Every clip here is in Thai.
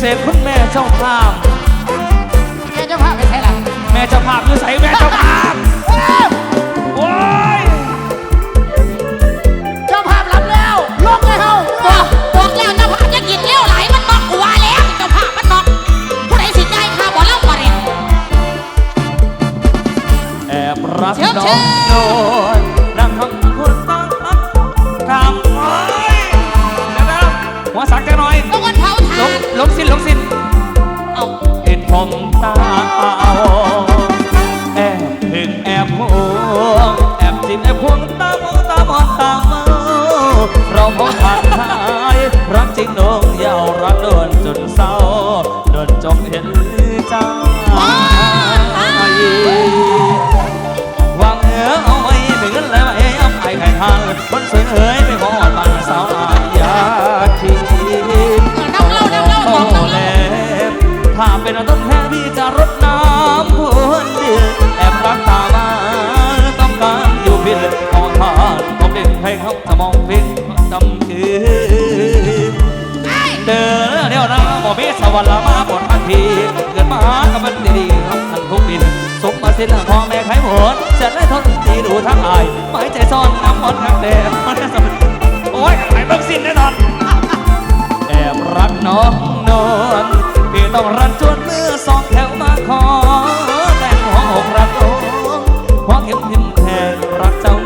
เศษคุณแม่เจ้าภาพแกจะพาไปใช่หรอแม่เจ้าภาพคือใส่แม่เจ้าภาพ โอ้ยเจ้าภาพรับแล้วลงเลยเฮาบอกบอกแล้วเจ้าภาพจะกินเลี้ยวไหลมันบอกกูว่าแล้วเจ้าภาพมันบอกผู้ใดสิใจายค่าบ่เล่าบ่เรียนแอบรักเชิญน้อเชิงญโนนนั่งทำคนตั้งอักทำไมเดี๋ยวนะหัวสักแกหน่อยต้องวันเผา ลทางลงสิ้นลงสิ้นเอาเห็นผมตาแอบถึงแอบห่วงแอบจิตแอบห่วงตามองตามอนตามเมาเราพบผ่านทายรักจริงน้องยาวรักโดนจนเศร้าโดนจงเห็นใจวางเนื้อเอาไว้เป็นเงินแล้วไอ้อ้ำไอ้ไข่ทางคน สิลพ่อแม่ไขหมดจะได้ทนตีดูทั้งอายหมายใจซ่อนน้ำมนต์ข้างแดงมันจะสมโอ้ยไอ้เบิ่งสิ้นแน่นอนแอบรักน้องนวลพี่ต้องรันจวนเมื่อสองแถวมาขอแต่งหัวอกรักโองหัวเข็มทิมแทงรักเจ้า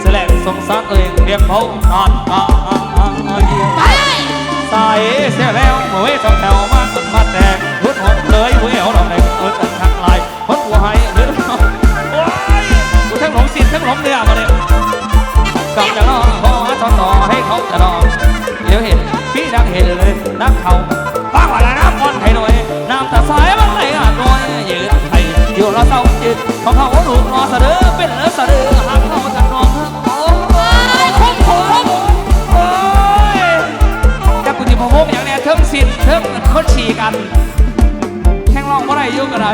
แสลงสงสารตัวเองเรียกเขานอนตายไปใส่เสียแล้วเมื่อสองแถวมาต้นมาแตกพุดหดเลยเว้ยเอาดอกแดงเออกันทักลายพุดหัวห้หรื เลยนักเขาฟังว่าละน้ำก้อนไทยหน่อยน้ำตาสายมันไหลอะน้อยยืนไทยอยู่รอเศร้ายืนของเขาลูกรอเสดือเป็นเสดือหากเข้ามาจะนอนโอ้ไปคุ้มคุ้มโอ้ยจักกุจิพะโมกอย่างเนี้ยเทิงสินเทิงคนฉีกันแข่งร้องว่าไรยุ่งกันไหน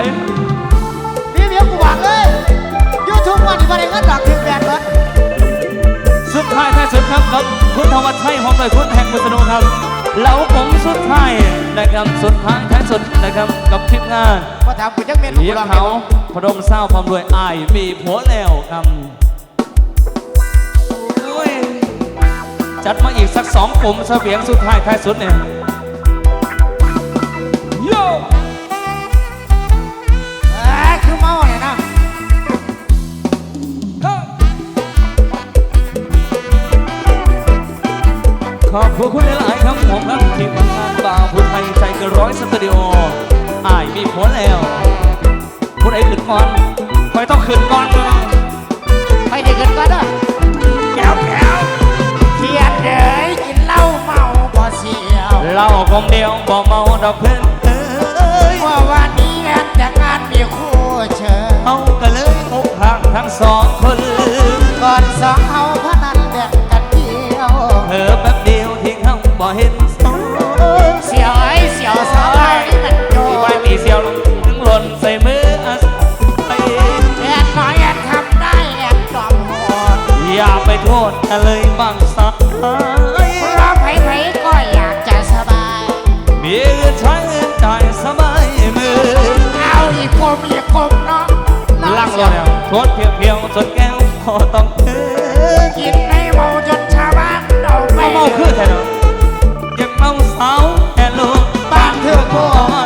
พี่เมียวกูหวังเลยยูทูบวันนี้วันนี้ก็ดอกถึงแบนเบิดสุดท้ายท้ายสุดครับคุณธวัชชัยหอมเลยคุณแห่งมุสนุครับ เหล่าผมสุดท้ายนะครับสุดท้ายท้ายสุดนะครับกับทีมงานพอถามกูจังเมนกูเลี้ยงลองเขาพดมเศร้าพร้อมด้วยอายมีผัวแล้วครับโอ้ยจัดมาอีกสักสองปุ่มเสบียงสุดท้ายท้ายสุดเนี่ยโย่เอ้ยคือเมาเนี่ยนะขอบคุณหลายๆครับ ผมครับทีมงานบ่าวผู้ไทยใจเกินร้อยสตูดิโออายมีผัวแล้วผู้ใดขึ้นก่อนคอยต้องขึ้นก่อนนะไปเด็กกันก็ได้แก้วแก้วเทียนเดยกินเหล้าเมาบ่เสียวเหล่าคงเดียวบ่เมาดอกเพื่อน อย่าไปโทษกันเลยบางสักรอไผๆก็อยากจะสบาย มีเงินใช้เงินจ่ายสบายมือเอาอีกกลมอีกกลมเนาะน้อลังเสีรยถแล้วโทษเพียวเพียวจนแก้วพอต้องเออกินไม่เมาจนชาวบ้านเอาไปเอาเมาคือแท้เนาะยังเมาสาวแอนลูกบ้านเธอกแอน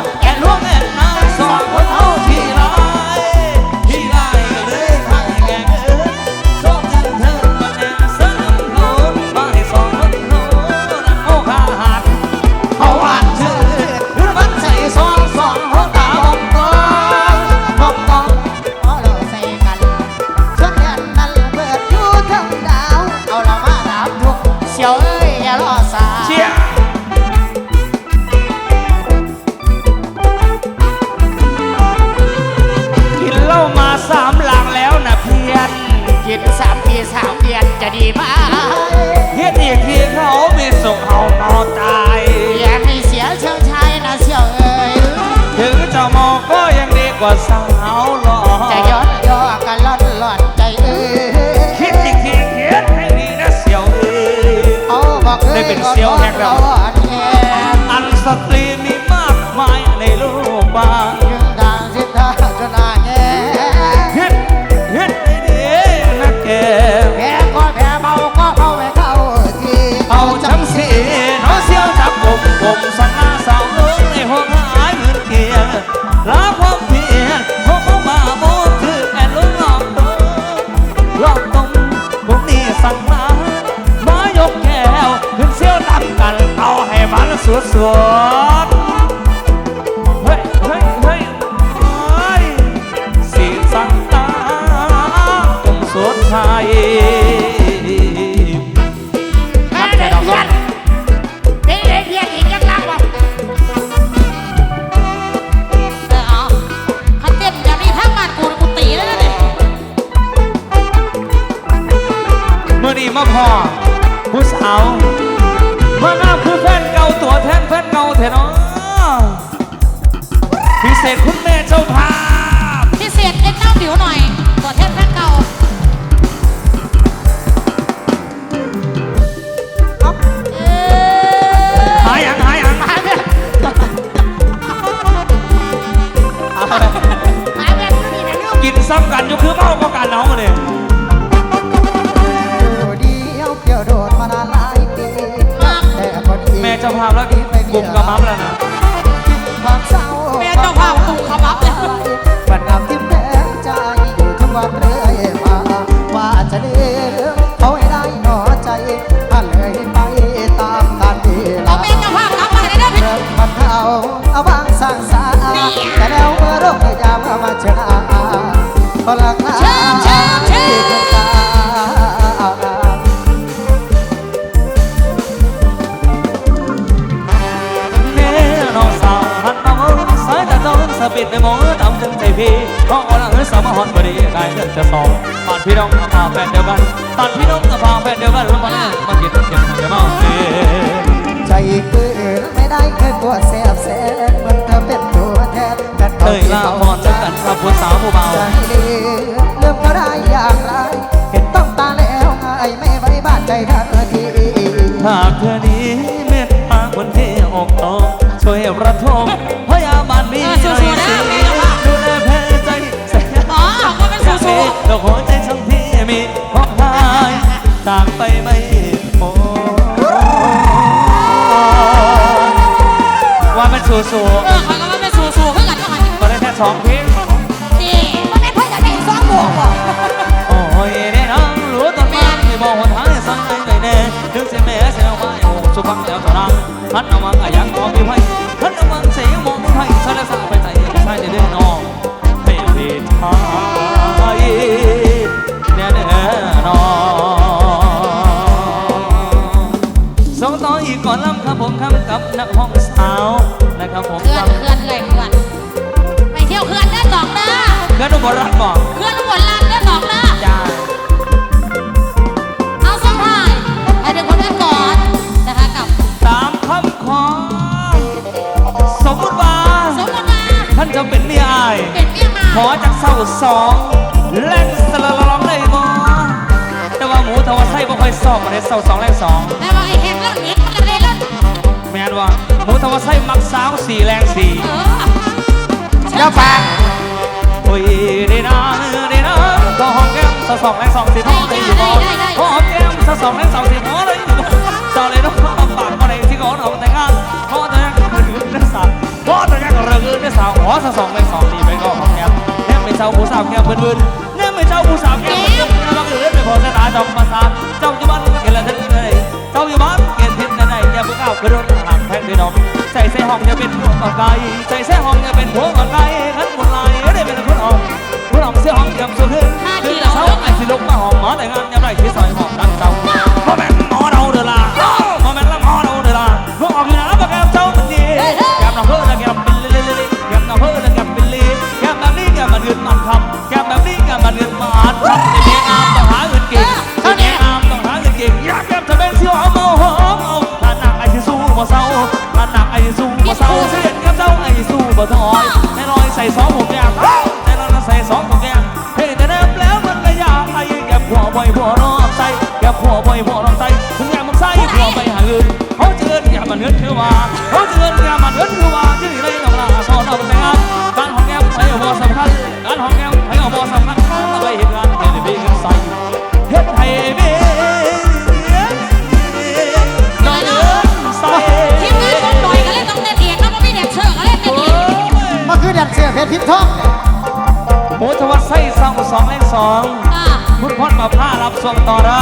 เดี๋ มัน พี่น้องกับพาแฟนเดียวกันตอนพี่น้องกับพาแฟนเดียวกันรู้มาเนี่ยมากินเก็บเก็บเมาเใจคืนไม่ได้เคยปวดแสบแสนมันเธอเป็นตัวแทนกันเฮ้ยลาพรแล้วกันครับผู้สาวผู้เบาใจเลืมเริ่มก็ได้อย่างไรเห็นต้องตาแล้วไงไม่ไว้บ้านใจทันทีหากเธอนี้เมตตาคนที่อกตองช่วยประทมพยาบาลมีใจสีดูแลแพ้ใจแสนอ๋อก็เป็นสู้สู้ดอกหัวใจ สู้สู้เออเขาก็ว่าเป็นสู้สู้เพื่อกันว่าไงก็ได้แค่สองเพลงนี่มันไม่เพื่อจะได้สองบวกบ่โอ้ยได้น้องรู้ตอนมาไม่บอกหนทางให้สั่งให้เลยแน่ถึงเสียแม่เสียมาโอ้สุฟังแล้วเท่านั้นพัดเอามังอายังมองมีไพ่ บลรัตน์บอกเคลื่อนทั้งหมดลานเด้อสองเด้อจ้าเอาสองทายไปถึงคนกันก่อนนะคะกับตามคำขอ สมมติว่าสมมติว่าท่านจะเป็นเมียอายเป็นเมียมาขอจากเศร้าสองแรงสละร้องเลยบ่แต่ว่าหมูทว่าไส้บ่ค่อยสอบมาได้เศร้าสองแรงสองแต่ว่าไอ้แหงเรื่องนี้มันก็เลยเล่นแม่นว่าหมูทว่าไส้มักสาวสี่แรงสี่เออเจ้าปากโอ้ยด้นะด้นะก็หอมแก้มสาวสองแรงสองสี่ท้องเลยอยู่บ่หอมแก้มสาวสองแรงสองสี่ท้องเลยอยู่บ่เจ้าเลยต้องมาปากมาในที่ก่อนเอาแต่งงานขอแต่งเรื่องอื่นได้สาวขอแต่งเรื่องอื่นได้สาวขอสาวสองแรงสองนี่ไปก็หอมแก้มแก้มเป็นเจ้าผู้สาวแก้มเพื่อนๆแก้มเป็นเจ้าผู้สาวแก้มเพื่อนๆบังเอิญไม่พอสายตาจอมประสาทเจ้าอยู่บ้านเกละทิศไหนเจ้าอยู่บ้านเกละทิศไหนอย่าเพิ่งก้าวกระโดดห่างแพงพี่น้องใส่เสื้อห้องอย่าเป็นหัวก่อนไกลใส่เสื้อห้องอย่าเป็นหัวก่อนไก คนออก ชรพิมพ์ทองเนี่ยหมูทวัดไส้เศร้าสองแรกสองอ่าคุณพ่อมาผ้ารับส่งต่อเด้อ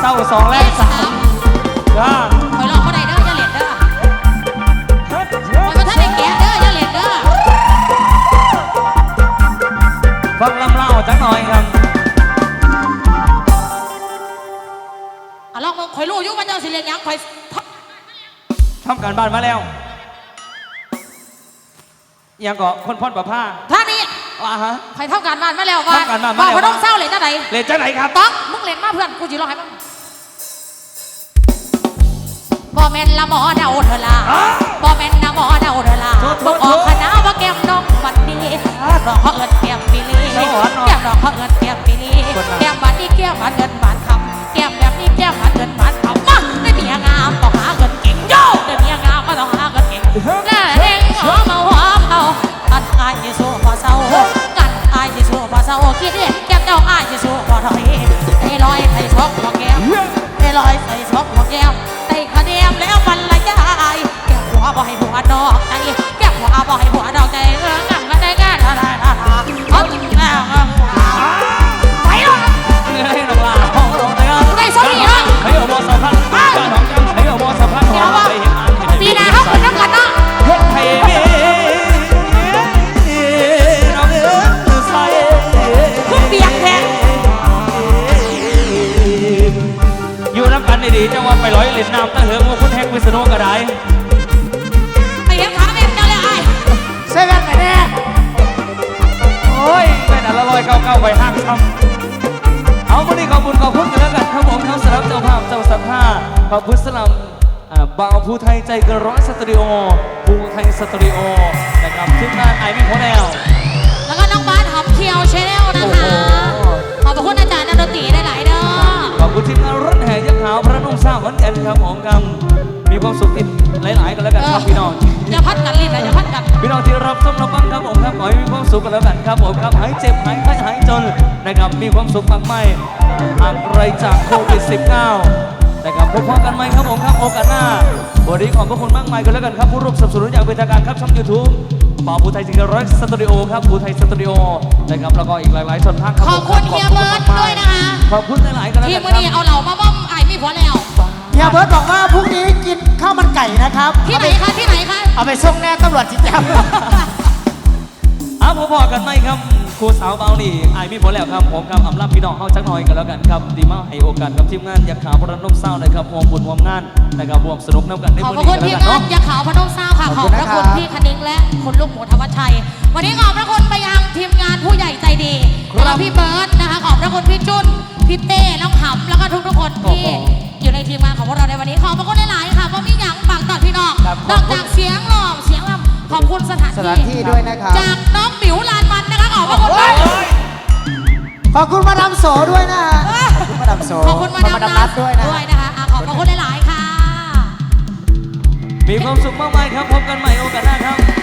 เศร้าสองแรเลกขสาสามมจ้าคอยลองบ่ได้เด้ออย่าเล่นเด้อคอยบ่ทันได้แกะเด้ออย่าเล่นเด้อฟังลำเล่าจักหน่อยครับอะลองมึงคอยรู้อยู่ว่าเจ้าสิเล่นหยังคอยพับทำการบ้านมาแล้ว ยังก็คนพ่อนประผ้าท่านี้ว่าฮะคอยเท่ากันบ้านมาแล้วว่าเท่ากันบ้านมาแล้วบ่ต้องเศร้าเล่นจังไดเล่นจังไหนครับ ต้องมึงเล่นมาเพื่อนกูสิร้องให้มึงบ่แม่นละหมอเดาเธอละบ่แม่นละหมอเดาเธ ดีๆจะว่าไปร้อยเล่นน้ำตะเหิงว่าคุณแฮกวิษณุก็ได้ไปเห็นขาเม็ดเจ้าเลยไอ้เซเว่นไหนแน่โอ้ยเป็นอะไรลอยเก้าๆไปห้างซ้ำเอาวันนี้ขอบคุณขอบคุณกันแล้วกันครับผมทั้งสำหรับเจ้าภาพเจ้าสัมภาษณ์ขอบคุณสำหรับอ่าบ่าวผู้ไทยใจเกระร้อยสตูดิโอผู้ไทยสตูดิโอนะครับทีมงานไอไม่พอแล้วแล้วก็น้องบาสหอมเคียวชแนลนะคะขอบพระคุณอาจารย์นันดนตรีได้หลายางวันแอนครับของกำมีความสุขติดหลาย ๆ กันแล้วกันครับพี่น้องอย่าพัดกันลิ้นนะอย่าพัดกันพี่น้องที่รับชมรับฟังครับผมครับขอให้มีความสุขกันแล้วกันครับผมครับหายเจ็บหายไข้หายจนนะครับมีความสุขมากไม่ห่างไกลจากโควิด -19 นะครับพบกันไหมครับผมครับโอกาสหน้าวันนี้ขอบพระคุณมากมายกันแล้วกันครับผู้ร่วมสนับสนุนอย่างเป็นทางการครับช่อง YouTube ป่าวภูไทยจิงร้อยสตูดิโอครับภูไทยสตูดิโอนะครับแล้วก็อีกหลาย ๆ ช่องทางครับขอบคุณเฮียเบิร์ดด้วยนะคะขอบคุณหลาย ๆ กันแล้วที่กันมื่อครันี้บเอาเหล่ามาบ้อมไอ้ไม่พอแล้ว เฮียเบิร์ตบอกว่าพรุ่งนี้กินข้าวมันไก่นะครับที่ไหนคะที่ไหนคะเอาไปส่งแน่ตำรวจจิตจับเอาพอพอกันไหมครับครูสาวเบานี่อายมีผลแล้วครับผมครับอำลาพี่น้องเข้าจักหน่อยกันแล้วกันครับดีมากให้โอกาสกับทีมงานอยากขาวพระนมเศร้านะครับรวมบุญรวมงานนะครับรวมสนุกน้ำกันในขอบมื้อพระนี้คุณกันแล้วทีมกันงานเนาะ ยาขาวพนมเศร้าค่ะขอบพระคุณพี่คณิงและคุณลูกหมูธวัชชัย วันนี้ขอบพระคุณไปยังทีมงานผู้ใหญ่ใจดีแล้วพี่เบิร์ดนะคะขอบพระคุณพี่จุนพี่เต้น้องหำแล้วก็ทุกๆคนที่อ ยู่ในทีมงานของพวกเราในวันนี้ขอบพระคุณหลายๆค่ะเพราะมีอย่างฝากต่อพี่น้องนอกจากเสียงหล่อเสียงลำขอบคุณสถานสถานที่ที่ด้วยนะครับจากน้องหมิวลานมันนะคะขอบพระคุณด้วยขอบคุณมาดามโสด้วยนะฮะขอบคุณมาดามโสขอบคุณมาดามดามนันัททด้วยนะ ด้วยนะคะอะขอบพระคุณหลายๆค่ะ มีความสุขมากมายครับ พบกันใหม่โอกาสหน้าครับเฮ้ย